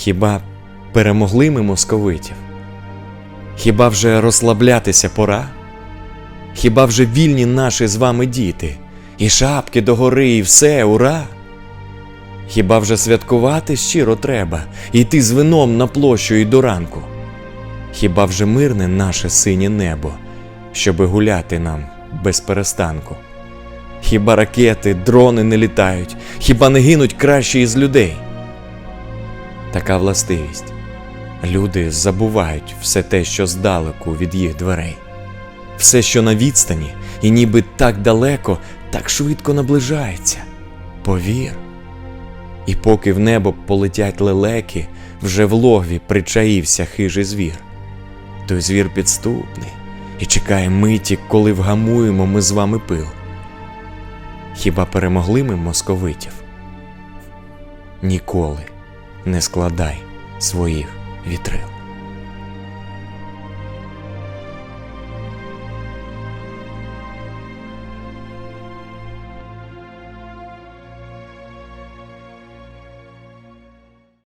Хіба перемогли ми московитів? Хіба вже розслаблятися пора? Хіба вже вільні наші з вами діти, і шапки догори, і все, ура? Хіба вже святкувати щиро треба, йти з вином на площу і до ранку? Хіба вже мирне наше синє небо, щоби гуляти нам без перестанку? Хіба ракети, дрони не літають, хіба не гинуть кращі із людей? Така властивість. Люди забувають все те, що здалеку від їх дверей, все, що на відстані, і ніби так далеко, так швидко наближається. Повір. І поки в небо полетять лелеки, вже в логві причаївся хижий звір. Той звір підступний і чекає миті, коли вгамуємо ми з вами пил. Хіба перемогли ми московитів? Ніколи не складай своїх вітрил.